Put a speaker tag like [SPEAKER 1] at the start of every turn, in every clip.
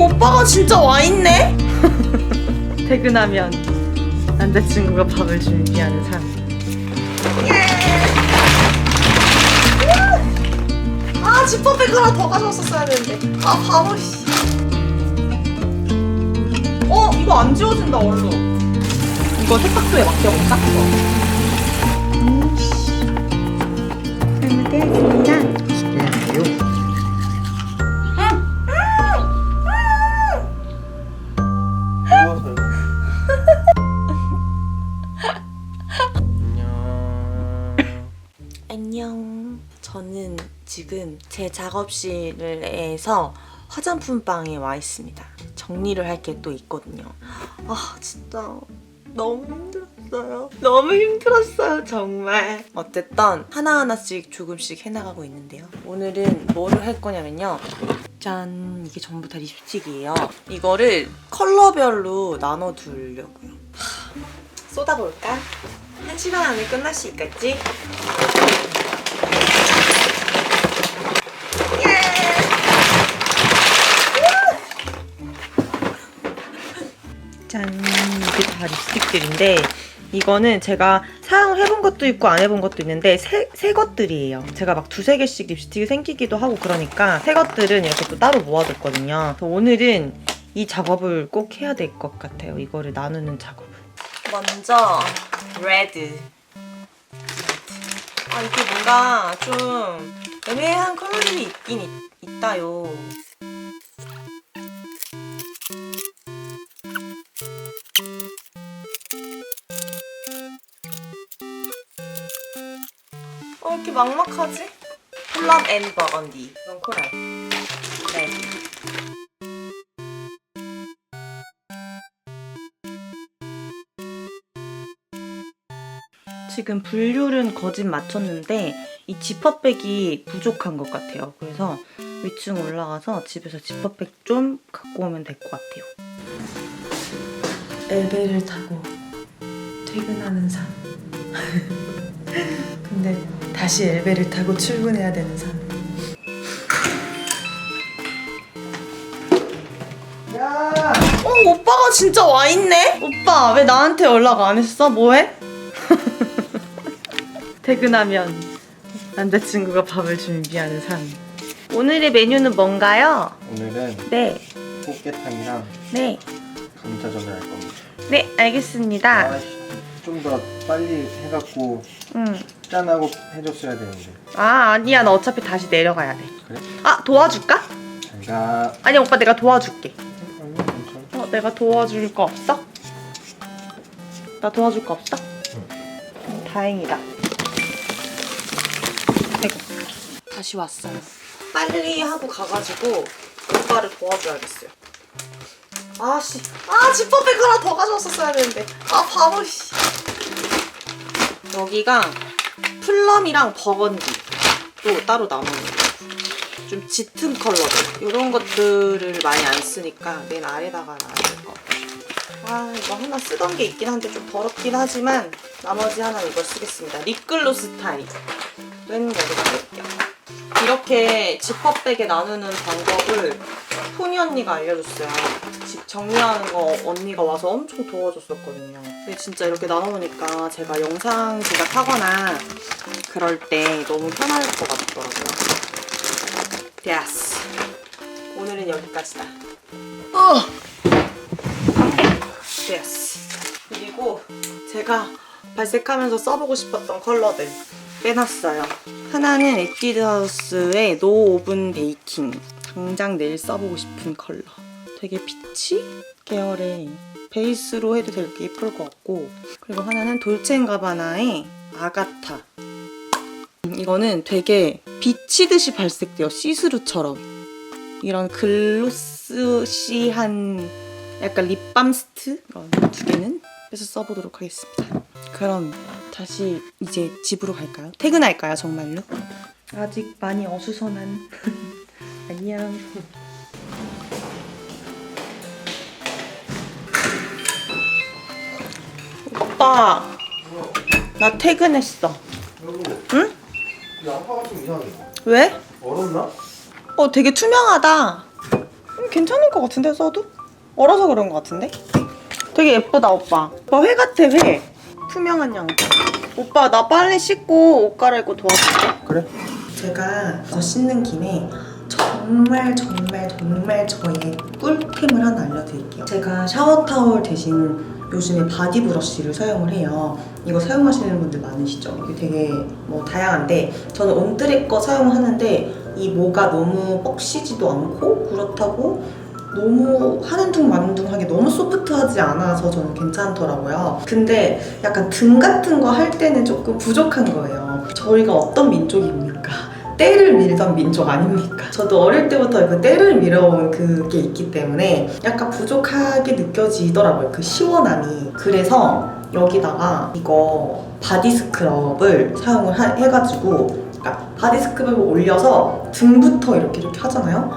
[SPEAKER 1] 오빠가 진짜 와 있네?
[SPEAKER 2] 퇴근하면 남자친구가 밥을 준비하는 삶.
[SPEAKER 1] 아 지퍼백 하나 더 가져왔었어야 되는데. 아 바보 씨. 어 이거 안 지워진다 얼른. 이거 세탁소에 맡겨볼까?
[SPEAKER 3] 안녕.
[SPEAKER 1] 지금 제 작업실에서 화장품 방에 와 있습니다. 정리를 할 게 또 있거든요. 아 진짜 너무 힘들었어요. 너무 힘들었어요 정말. 어쨌든 하나하나씩 조금씩 해나가고 있는데요. 오늘은 뭐를 할 거냐면요. 짠 이게 전부 다 립스틱이에요. 이거를 컬러별로 나눠두려고요. 하, 쏟아볼까? 한 시간 안에 끝날 수 있겠지?
[SPEAKER 2] 짠 이게 다 립스틱들인데 이거는 제가 사용을 해본 것도 있고 안 해본 것도 있는데 새, 새 것들이에요. 제가 막 두세 개씩 립스틱이 생기기도 하고 그러니까 새 것들은 이렇게 또 따로 모아뒀거든요. 그래서 오늘은 이 작업을 꼭 해야 될 것 같아요. 이거를 나누는 작업을.
[SPEAKER 1] 먼저 레드. 아 이게 뭔가 좀 애매한 컬러들이 있긴 있, 있다요. 막막하지? 콜랍 앤 버건디. 이건 코랄. 레드.
[SPEAKER 2] 지금 분류는 거진 맞췄는데 이 지퍼백이 부족한 것 같아요. 그래서 위층 올라가서 집에서 지퍼백 좀 갖고 오면 될 것 같아요. 엘베를 타고 퇴근하는 삶. 근데 다시 엘베를 타고 출근해야 되는 삶.
[SPEAKER 3] 야!
[SPEAKER 1] 어 오빠가 진짜 와 있네?
[SPEAKER 2] 오빠 왜 나한테 연락 안 했어? 뭐해? 퇴근하면 남자친구가 밥을 준비하는 삶. 오늘의 메뉴는 뭔가요?
[SPEAKER 3] 오늘은
[SPEAKER 2] 네,
[SPEAKER 3] 꽃게탕이랑
[SPEAKER 2] 네,
[SPEAKER 3] 감자전을 할 겁니다.
[SPEAKER 2] 네, 알겠습니다.
[SPEAKER 3] 아, 좀더 빨리 해갖고
[SPEAKER 2] 응.
[SPEAKER 3] 짠 하고 해줬어야 되는데.
[SPEAKER 2] 아, 아니야. 나 어차피 다시 내려가야 돼.
[SPEAKER 3] 그래?
[SPEAKER 2] 아, 도와줄까?
[SPEAKER 3] 잘가.
[SPEAKER 2] 아니, 오빠 내가 도와줄게.
[SPEAKER 3] 아니, 괜찮아.
[SPEAKER 2] 어, 내가 도와줄 거 없어? 나 도와줄 거 없어? 음, 다행이다. 아이고.
[SPEAKER 1] 다시 왔어요. 빨리 하고 가가지고 오빠를 도와줘야겠어요. 아씨, 아 지퍼백 하나 더 가져왔었어야 되는데. 아 바보 씨. 여기가 플럼이랑 버건디 또 따로 나눠요. 좀 짙은 컬러들 이런 것들을 많이 안 쓰니까 맨 아래다가 놔야 될것 같아요. 아 이거 하나 쓰던 게 있긴 한데 좀 더럽긴 하지만 나머지 하나 이걸 쓰겠습니다. 립글로스 타입. 는 여기다 넣을게요. 이렇게 지퍼백에 나누는 방법을 토니 언니가 알려줬어요. 집 정리하는 거 언니가 와서 엄청 도와줬었거든요. 근데 진짜 이렇게 나눠놓으니까 제가 영상 제작하거나 그럴 때 너무 편할 것 같더라고요. 됐어. 오늘은 여기까지다. 어! 됐어. 그리고 제가 발색하면서 써보고 싶었던 컬러들 빼놨어요. 하나는 에뛰드하우스의 노 오븐 베이킹. 당장 내일 써보고 싶은 컬러. 되게 피치 계열의 베이스로 해도 되게 예쁠 것 같고 그리고 하나는 돌체인가바나의 아가타. 이거는 되게 비치듯이 발색돼요. 시스루처럼. 이런 글로스시한 약간 립밤 스트 이런 두 개는 빼서 써보도록 하겠습니다. 그럼 다시 이제 집으로 갈까요? 퇴근할까요, 정말로? 아직 많이 어수선한 안녕. 오빠, 나 퇴근했어. 응?
[SPEAKER 3] 양파가 좀 이상해.
[SPEAKER 2] 왜?
[SPEAKER 3] 얼었나?
[SPEAKER 2] 어, 되게 투명하다. 음,
[SPEAKER 1] 괜찮을 것 같은데 써도? 얼어서 그런 것 같은데? 되게 예쁘다 오빠. 오빠 회 같아 회. 투명한 양말. 오빠 나 빨리 씻고 옷 갈아입고 도와줄게.
[SPEAKER 3] 그래?
[SPEAKER 1] 제가 저 씻는 김에 정말 정말 정말 저의 꿀템을 하나 알려드릴게요. 제가 샤워 타월 대신 요즘에 바디 브러쉬를 사용을 해요. 이거 사용하시는 분들 많으시죠? 이게 되게 뭐 다양한데 저는 온뜨리 거 사용하는데 이 모가 너무 뻑시지도 않고 그렇다고 너무 하는 둥 마는 둥하게 너무 소프트하지 않아서 저는 괜찮더라고요. 근데 약간 등 같은 거 할 때는 조금 부족한 거예요. 저희가 어떤 민족입니까? 때를 밀던 민족 아닙니까? 저도 어릴 때부터 그 때를 밀어온 그게 있기 때문에 약간 부족하게 느껴지더라고요. 그 시원함이. 그래서 여기다가 이거 바디 스크럽을 사용을 하- 해가지고 그러니까 바디 스크럽을 올려서 등부터 이렇게 이렇게 하잖아요.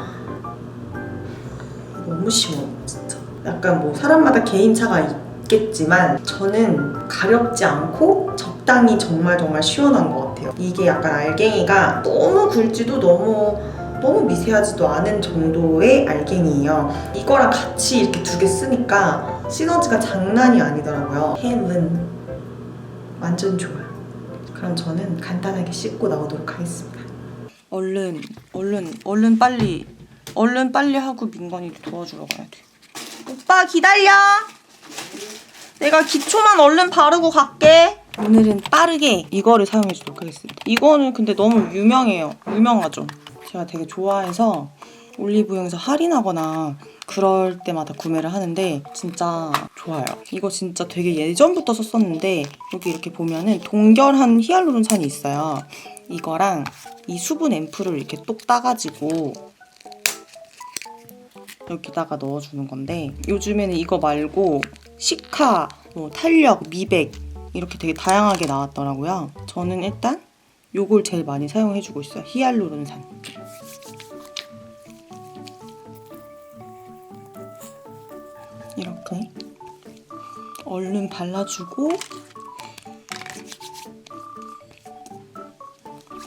[SPEAKER 1] 너무 시원 진짜. 약간 뭐 사람마다 개인차가 있겠지만 저는 가렵지 않고 적당히 정말 정말 시원한 것 같아요. 이게 약간 알갱이가 너무 굵지도 너무 너무 미세하지도 않은 정도의 알갱이에요. 이거랑 같이 이렇게 두 개 쓰니까 시너지가 장난이 아니더라고요. 햄은 완전 좋아요. 그럼 저는 간단하게 씻고 나오도록 하겠습니다. 얼른 얼른 얼른 빨리 얼른 빨리 하고 민건이 도와주러 가야 돼. 오빠 기다려. 내가 기초만 얼른 바르고 갈게. 오늘은 빠르게 이거를 사용해 주도록 하겠습니다. 이거는 근데 너무 유명해요. 유명하죠. 제가 되게 좋아해서 올리브영에서 할인하거나 그럴 때마다 구매를 하는데 진짜 좋아요. 이거 진짜 되게 예전부터 썼었는데 여기 이렇게 보면은 동결한 히알루론산이 있어요. 이거랑 이 수분 앰플을 이렇게 똑 따가지고 여기다가 넣어주는 건데 요즘에는 이거 말고 시카, 뭐 탄력, 미백 이렇게 되게 다양하게 나왔더라고요. 저는 일단 요걸 제일 많이 사용해주고 있어요. 히알루론산. 이렇게 얼른 발라주고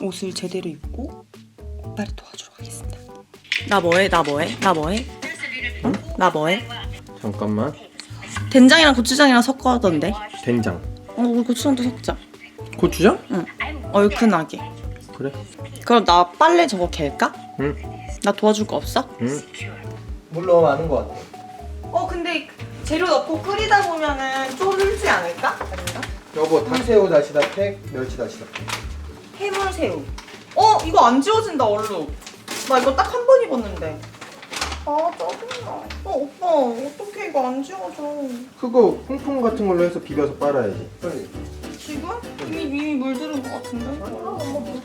[SPEAKER 1] 옷을 제대로 입고 오빠를 도와주러 가겠습니다. 나 뭐해? 나 뭐해? 나 뭐해? 응? 나 뭐해?
[SPEAKER 3] 잠깐만.
[SPEAKER 1] 된장이랑 고추장이랑 섞어 하던데.
[SPEAKER 3] 된장.
[SPEAKER 1] 어, 우리 고추장도 섞자.
[SPEAKER 3] 고추장?
[SPEAKER 1] 얼큰하게.
[SPEAKER 3] 그래.
[SPEAKER 1] 그럼 나 빨래 저거 갤까?
[SPEAKER 3] 응.
[SPEAKER 1] 나 도와줄 거 없어?
[SPEAKER 3] 응. 물 너무 많은 것 같아.
[SPEAKER 1] 어, 근데 재료 넣고 끓이다 보면은 좀 흘지 않을까? 아닌가?
[SPEAKER 3] 여보 탕새우 다시다 팩, 멸치 다시다 팩.
[SPEAKER 1] 해물새우. 어, 이거 안 지워진다, 얼룩. 나 이거 딱 한 번 입었는데. 아, 짜증나. 어, 오빠, 어떡해, 이거 안 지워져.
[SPEAKER 3] 그거 퐁퐁 같은 걸로 해서 비벼서 빨아야지. 빨리.
[SPEAKER 1] 지금? 이미, 이미 물들은 것 같은데?
[SPEAKER 3] 한번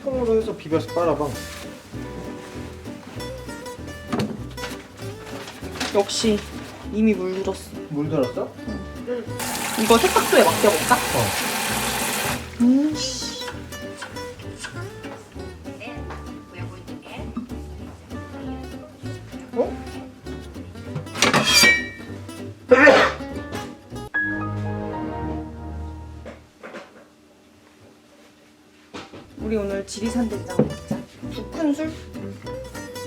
[SPEAKER 3] 퐁퐁으로 해서 비벼서 빨아봐.
[SPEAKER 1] 역시 이미 물들었어.
[SPEAKER 3] 물 들었어?
[SPEAKER 1] 이거 세탁소에 맡겨볼까?
[SPEAKER 3] 어.
[SPEAKER 1] 음.
[SPEAKER 3] 어?
[SPEAKER 1] 우리 오늘 지리산 된장 먹자. 두 큰술?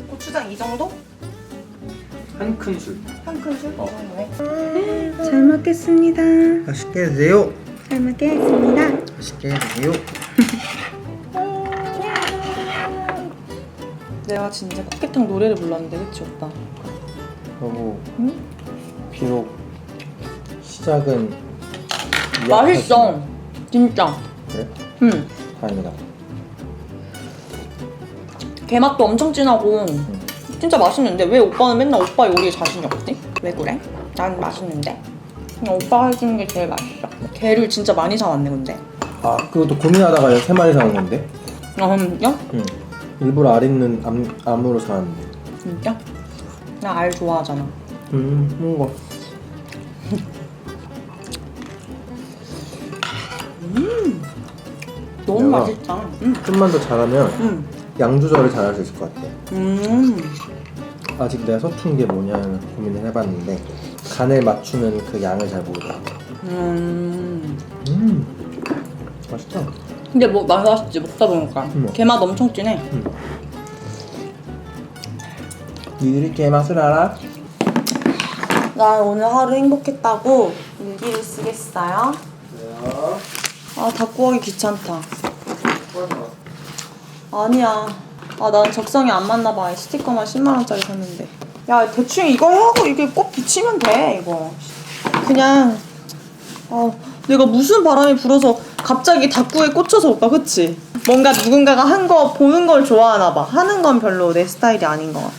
[SPEAKER 1] 고추장 이 정도?
[SPEAKER 3] 한 큰술.
[SPEAKER 1] 한 큰술?
[SPEAKER 3] 어.
[SPEAKER 1] 이 정도네. 잘 먹겠습니다.
[SPEAKER 3] 맛있게 드세요.
[SPEAKER 1] 잘 먹겠습니다.
[SPEAKER 3] 맛있게 드세요.
[SPEAKER 1] 내가 진짜 꽃게탕 노래를 불렀는데 그치 오빠?
[SPEAKER 3] 여보.
[SPEAKER 1] 응?
[SPEAKER 3] 비록 시작은
[SPEAKER 1] 맛있어. 진짜.
[SPEAKER 3] 그래?
[SPEAKER 1] 응.
[SPEAKER 3] 다행이다.
[SPEAKER 1] 게맛도 엄청 진하고 진짜 맛있는데 왜 오빠는 맨날 오빠 요리에 자신이 없지? 왜 그래? 난 맛있는데 그냥 오빠가 해주는 게 제일 맛있어 게를 진짜 많이 사왔네 근데
[SPEAKER 3] 아 그것도 고민하다가 세 마리 사온 건데.
[SPEAKER 1] 아 진짜?
[SPEAKER 3] 응. 일부러 알 있는 암, 암으로 사왔는데.
[SPEAKER 1] 진짜? 나 알 좋아하잖아
[SPEAKER 3] 음, 뭔가.
[SPEAKER 1] 너무
[SPEAKER 3] 내가-
[SPEAKER 1] 맛있다 응.
[SPEAKER 3] 좀만 더 잘하면
[SPEAKER 1] 응.
[SPEAKER 3] 양 조절을 잘 할 수 있을 것 같아.
[SPEAKER 1] 음.
[SPEAKER 3] 아직 내가 서툰 게 뭐냐는 고민을 해봤는데 간을 맞추는 그 양을 잘 모르더라고.
[SPEAKER 1] 음.
[SPEAKER 3] 음, 맛있다.
[SPEAKER 1] 근데 뭐 맛있지 먹다 보니까
[SPEAKER 3] 음.
[SPEAKER 1] 게맛 엄청 진해
[SPEAKER 3] 니들이 게 맛을 알아?
[SPEAKER 1] 나 오늘 하루 행복했다고 일기를 쓰겠어요? 아, 다 구하기 귀찮다. 아니야. 아, 난 적성이 안 맞나 봐. 스티커만 10만원짜리 샀는데. 야, 대충 이거 하고 이게 꼭 붙이면 돼, 이거. 그냥, 어, 내가 무슨 바람이 불어서 갑자기 다꾸에 꽂혀서 올까, 그치? 뭔가 누군가가 한 거 보는 걸 좋아하나 봐. 하는 건 별로 내 스타일이 아닌 것 같아.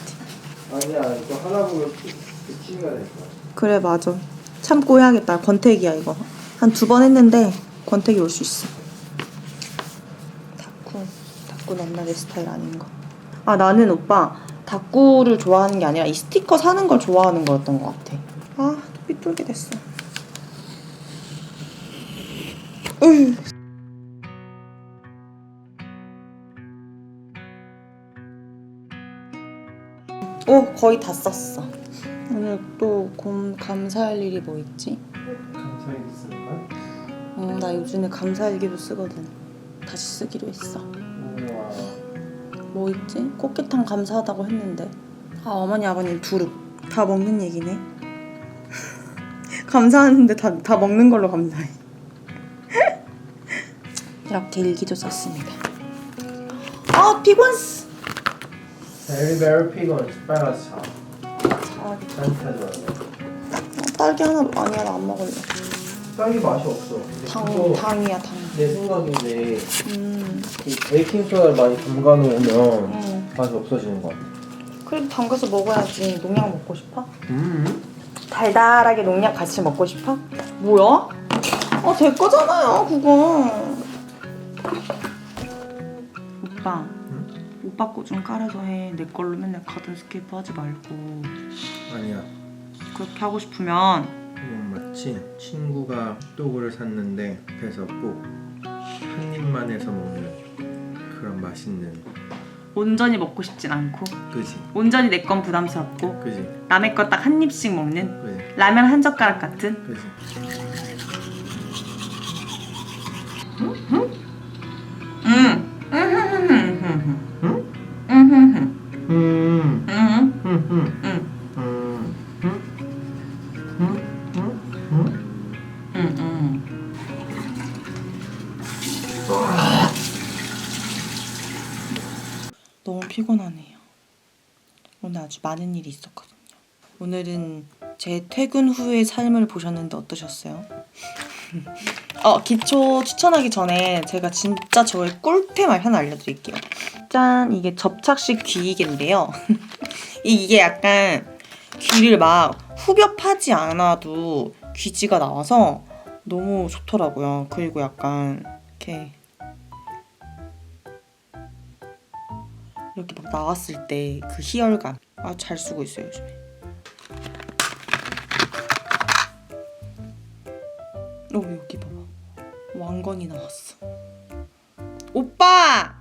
[SPEAKER 3] 아니야 이거 하나 보면 붙이면 될 거야.
[SPEAKER 1] 그래, 맞아. 참고 해야겠다. 권태기야, 이거. 한 두 번 했는데 권태기 올 수 있어. 다꾸, 다꾸 넘나 내 스타일 아닌 거. 아, 나는 오빠 다꾸를 좋아하는 게 아니라 이 스티커 사는 걸 좋아하는 거였던 것 같아. 아, 또 삐뚤게 됐어. 으. 오, 거의 다 썼어. 오늘 또 곰, 감사할 일이 뭐 있지?
[SPEAKER 3] 감사히 있을까?
[SPEAKER 1] 어, 나 요즘에 감사일기도 쓰거든. 다시 쓰기로 했어. 뭐 있지? 꽃게탕 감사하다고 했는데. 아, 어머니, 아버님 두릅. 다 먹는 얘기네. 감사하는데 다, 다 먹는 걸로 감사해. 이렇게 일기도 썼습니다. 아, 피곤스!
[SPEAKER 3] Very very 피곤. 자.
[SPEAKER 1] 아. 딸기 하나, 아니야, 나 안 먹을래.
[SPEAKER 3] 딸기 맛이 없어. 근데
[SPEAKER 1] 당,
[SPEAKER 3] 그거
[SPEAKER 1] 당이야, 당.
[SPEAKER 3] 내 생각인데
[SPEAKER 1] 음,
[SPEAKER 3] 이 베이킹 소다를 많이 담가 놓으면
[SPEAKER 1] 음.
[SPEAKER 3] 맛이 없어지는 것 같아.
[SPEAKER 1] 그래도 담가서 먹어야지. 농약 먹고 싶어?
[SPEAKER 3] 음.
[SPEAKER 1] 달달하게 농약 같이 먹고 싶어? 뭐야? 어, 제 거잖아요, 그거. 오빠, 오빠 거 좀 깔아서 해. 내 걸로 맨날 가든 스케이프 하지 말고.
[SPEAKER 3] 아니야.
[SPEAKER 1] 그렇게 하고 싶으면
[SPEAKER 3] 마치 친구가 핫도그를 샀는데 그래서 꼭 한 입만 해서 먹는 그런 맛있는.
[SPEAKER 1] 온전히 먹고 싶진 않고
[SPEAKER 3] 그지.
[SPEAKER 1] 온전히 내 건 부담스럽고
[SPEAKER 3] 그지.
[SPEAKER 1] 남의 거 딱 한 입씩 먹는
[SPEAKER 3] 그지.
[SPEAKER 1] 라면 한 젓가락 같은?
[SPEAKER 3] 그지.
[SPEAKER 1] 음. 피곤하네요. 오늘 아주 많은 일이 있었거든요. 오늘은 제 퇴근 후의 삶을 보셨는데 어떠셨어요? 어, 기초 추천하기 전에 제가 진짜 저의 꿀템 하나 알려드릴게요. 짠! 이게 접착식 귀이개인데요. 이게 약간 귀를 막 후벼 파지 않아도 귀지가 나와서 너무 좋더라고요. 그리고 약간 이렇게 이렇게 막 나왔을 때 그 희열감 아 잘 쓰고 있어요 요즘에. 어 여기 봐봐 왕건이 나왔어. 오빠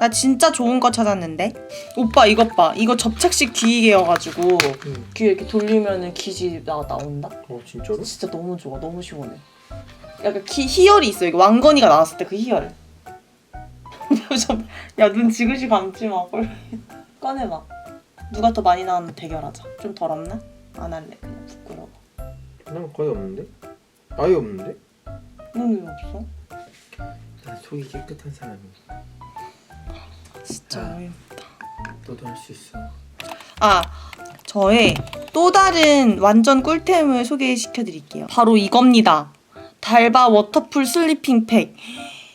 [SPEAKER 1] 나 진짜 좋은 거 찾았는데 오빠 이것 봐 이거 접착식 귀이개여가지고
[SPEAKER 3] 음.
[SPEAKER 1] 귀 이렇게 돌리면은 귀지 나 나온다.
[SPEAKER 3] 어 진짜로?
[SPEAKER 1] 진짜 너무 좋아 너무 시원해. 약간 기, 희열이 있어 이거 왕건이가 나왔을 때 그 희열. 야 눈 지그시 감지 마. 꺼내봐. 누가 더 많이 나왔나 대결하자. 좀 더럽나? 안 할래 그냥 부끄러워.
[SPEAKER 3] 난 거의 없는데 아예 없는데
[SPEAKER 1] 응왜 없어?
[SPEAKER 3] 난 속이 깨끗한 사람이야
[SPEAKER 1] 진짜
[SPEAKER 3] 아.
[SPEAKER 1] 어이없다.
[SPEAKER 3] 너도 할 수 있어
[SPEAKER 1] 아 저의 또 다른 완전 꿀템을 소개시켜 드릴게요. 바로 이겁니다. 달바 워터풀 슬리핑 팩.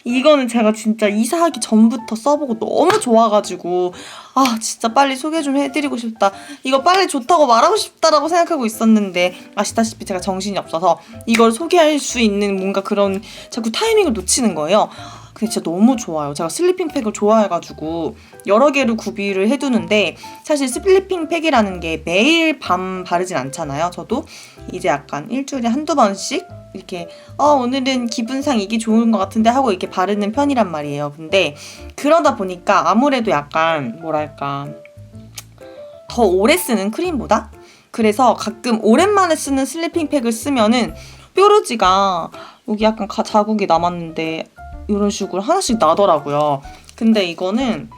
[SPEAKER 1] 이거는 제가 진짜 이사하기 전부터 써보고 너무 좋아가지고 아 진짜 빨리 소개 좀 해드리고 싶다. 이거 빨리 좋다고 말하고 싶다라고 생각하고 있었는데 아시다시피 제가 정신이 없어서 이걸 소개할 수 있는 뭔가 그런 자꾸 타이밍을 놓치는 거예요. 근데 진짜 너무 좋아요. 제가 슬리핑 팩을 좋아해가지고 여러 개를 구비를 해두는데 사실 슬리핑 팩이라는 게 매일 밤 바르진 않잖아요. 저도 이제 약간 일주일에 한두 번씩 이렇게 어 오늘은 기분상 이게 좋은 것 같은데 하고 이렇게 바르는 편이란 말이에요. 근데 그러다 보니까 아무래도 약간 뭐랄까 더 오래 쓰는 크림보다 그래서 가끔 오랜만에 쓰는 슬리핑 팩을 쓰면은 뾰루지가 여기 약간 가- 자국이 남았는데 이런 식으로 하나씩 나더라고요. 근데 이거는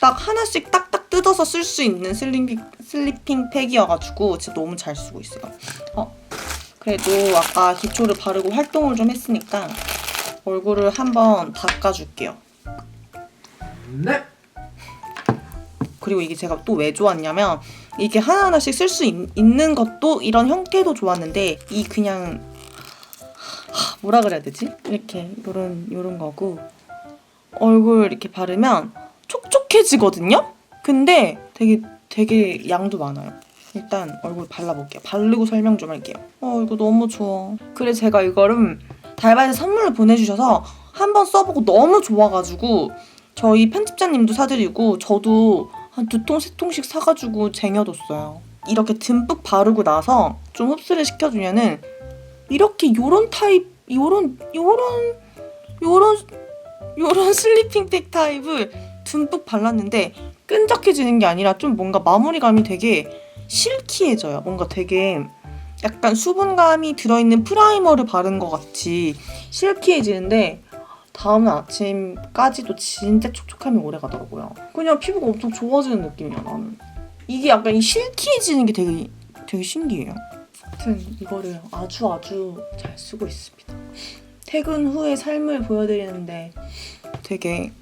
[SPEAKER 1] 딱 하나씩 딱딱 뜯어서 쓸 수 있는 슬리핑, 슬리핑 팩이어가지고 진짜 너무 잘 쓰고 있어요. 어, 그래도 아까 기초를 바르고 활동을 좀 했으니까 얼굴을 한번 닦아줄게요.
[SPEAKER 3] 네.
[SPEAKER 1] 그리고 이게 제가 또 왜 좋았냐면 이게 하나하나씩 쓸 수 있는 것도 이런 형태도 좋았는데 이 그냥 하, 뭐라 그래야 되지? 이렇게 요런 요런 거고 얼굴 이렇게 바르면 촉촉해지거든요. 근데 되게 되게 양도 많아요. 일단 얼굴 발라볼게요. 바르고 설명 좀 할게요. 어 이거 너무 좋아. 그래 제가 이거를 달바에서 선물로 보내주셔서 한번 써보고 너무 좋아가지고 저희 편집자님도 사드리고 저도 한 두 통 세 통씩 사가지고 쟁여뒀어요. 이렇게 듬뿍 바르고 나서 좀 흡수를 시켜주면은 이렇게 요런 타입 요런 요런 요런 요런 슬리핑백 타입을 듬뿍 발랐는데 끈적해지는 게 아니라 좀 뭔가 마무리감이 되게 실키해져요. 뭔가 되게 약간 수분감이 들어있는 프라이머를 바른 것 같이 실키해지는데 다음 아침까지도 진짜 촉촉함이 오래 가더라고요. 그냥 피부가 엄청 좋아지는 느낌이야 나는. 이게 약간 이 실키해지는 게 되게 되게 신기해요. 하여튼 이거를 아주 아주 잘 쓰고 있습니다. 퇴근 후의 삶을 보여드리는데 되게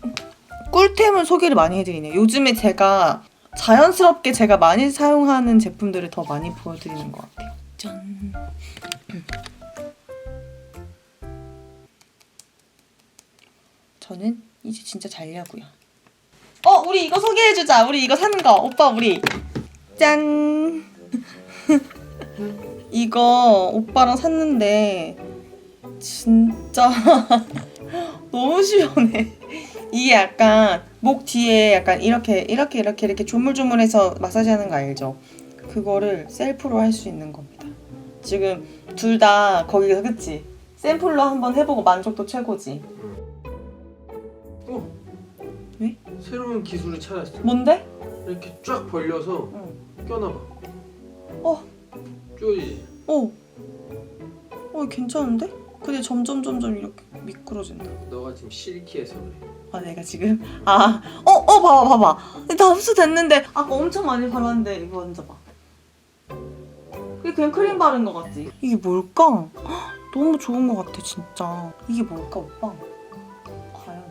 [SPEAKER 1] 꿀템을 소개를 많이 해드리네요. 요즘에 제가 자연스럽게 제가 많이 사용하는 제품들을 더 많이 보여드리는 것 같아요. 짠. 저는 이제 진짜 자려고요. 어, 우리 이거 소개해주자. 우리 이거 사는 거. 오빠 우리. 짠. 이거 오빠랑 샀는데 진짜 너무 시원해. 이게 약간 목 뒤에 약간 이렇게 이렇게 이렇게 이렇게 조물조물해서 마사지 하는 거 알죠? 그거를 셀프로 할 수 있는 겁니다. 지금 둘 다 거기서 그치? 샘플로 한번 해보고 만족도 최고지.
[SPEAKER 3] 어.
[SPEAKER 1] 왜?
[SPEAKER 3] 새로운 기술을 찾았어.
[SPEAKER 1] 뭔데?
[SPEAKER 3] 이렇게 쫙 벌려서
[SPEAKER 1] 응.
[SPEAKER 3] 껴놔봐.
[SPEAKER 1] 어.
[SPEAKER 3] 쪼이지.
[SPEAKER 1] 어. 어 괜찮은데? 근데 점점 점점 이렇게 미끄러진다.
[SPEAKER 3] 너가 지금 실키해서 그래.
[SPEAKER 1] 아 내가 지금 아 어 어 봐봐 봐봐 다 흡수됐는데 아까 엄청 많이 발랐는데 이거 만져봐. 그게 그냥 크림 바른 거 같지? 이게 뭘까? 헉, 너무 좋은 거 같아 진짜. 이게 뭘까 오빠? 과연.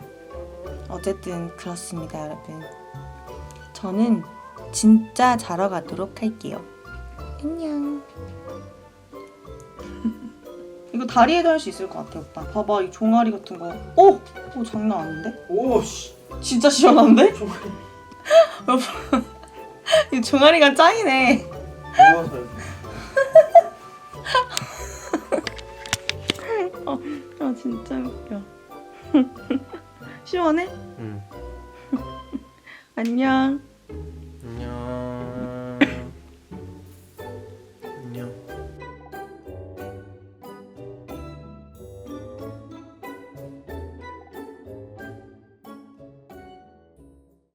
[SPEAKER 1] 어쨌든 그렇습니다 여러분. 저는 진짜 자러 가도록 할게요. 안녕. 이거 다리에도 할 수 있을 것 같아 오빠. 봐봐 이 종아리 같은 거. 오, 오 장난 아닌데?
[SPEAKER 3] 오씨.
[SPEAKER 1] 진짜 시원한데?
[SPEAKER 3] 정말
[SPEAKER 1] 이 종아리가 짱이네.
[SPEAKER 3] 좋아서 이렇게.
[SPEAKER 1] 아 진짜 웃겨. 시원해?
[SPEAKER 3] 응.
[SPEAKER 1] 안녕.